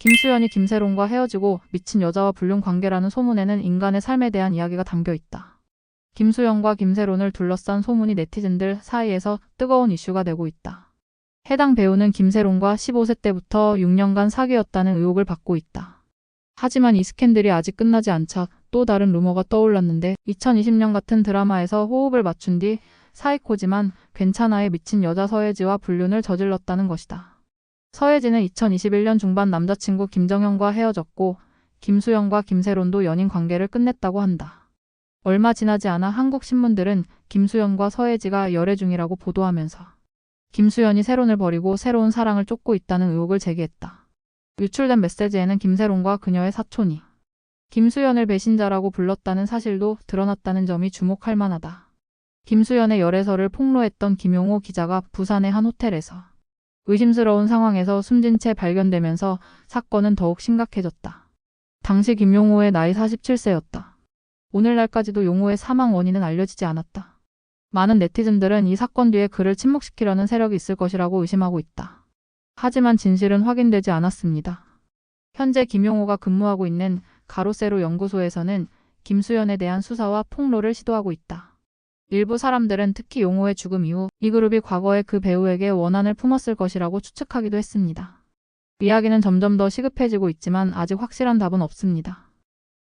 김수현이 김세론과 헤어지고 미친 여자와 불륜 관계라는 소문에는 인간의 삶에 대한 이야기가 담겨 있다. 김수현과 김세론을 둘러싼 소문이 네티즌들 사이에서 뜨거운 이슈가 되고 있다. 해당 배우는 김세론과 15세 때부터 6년간 사귀었다는 의혹을 받고 있다. 하지만 이 스캔들이 아직 끝나지 않자 또 다른 루머가 떠올랐는데 2020년 같은 드라마에서 호흡을 맞춘 뒤 사이코지만 괜찮아에 미친 여자 서예지와 불륜을 저질렀다는 것이다. 서예지는 2021년 중반 남자친구 김정현과 헤어졌고 김수영과 김세론도 연인 관계를 끝냈다고 한다. 얼마 지나지 않아 한국 신문들은 김수현과 서예지가 열애 중이라고 보도하면서 김수현이 세론을 버리고 새로운 사랑을 쫓고 있다는 의혹을 제기했다. 유출된 메시지에는 김세론과 그녀의 사촌이 김수현을 배신자라고 불렀다는 사실도 드러났다는 점이 주목할 만하다. 김수현의 열애설을 폭로했던 김용호 기자가 부산의 한 호텔에서 의심스러운 상황에서 숨진 채 발견되면서 사건은 더욱 심각해졌다. 당시 김용호의 나이 47세였다. 오늘날까지도 용호의 사망 원인은 알려지지 않았다. 많은 네티즌들은 이 사건 뒤에 그를 침묵시키려는 세력이 있을 것이라고 의심하고 있다. 하지만 진실은 확인되지 않았습니다. 현재 김용호가 근무하고 있는 가로세로 연구소에서는 김수현에 대한 수사와 폭로를 시도하고 있다. 일부 사람들은 특히 용호의 죽음 이후 이 그룹이 과거에 그 배우에게 원한을 품었을 것이라고 추측하기도 했습니다. 이야기는 점점 더 시급해지고 있지만 아직 확실한 답은 없습니다.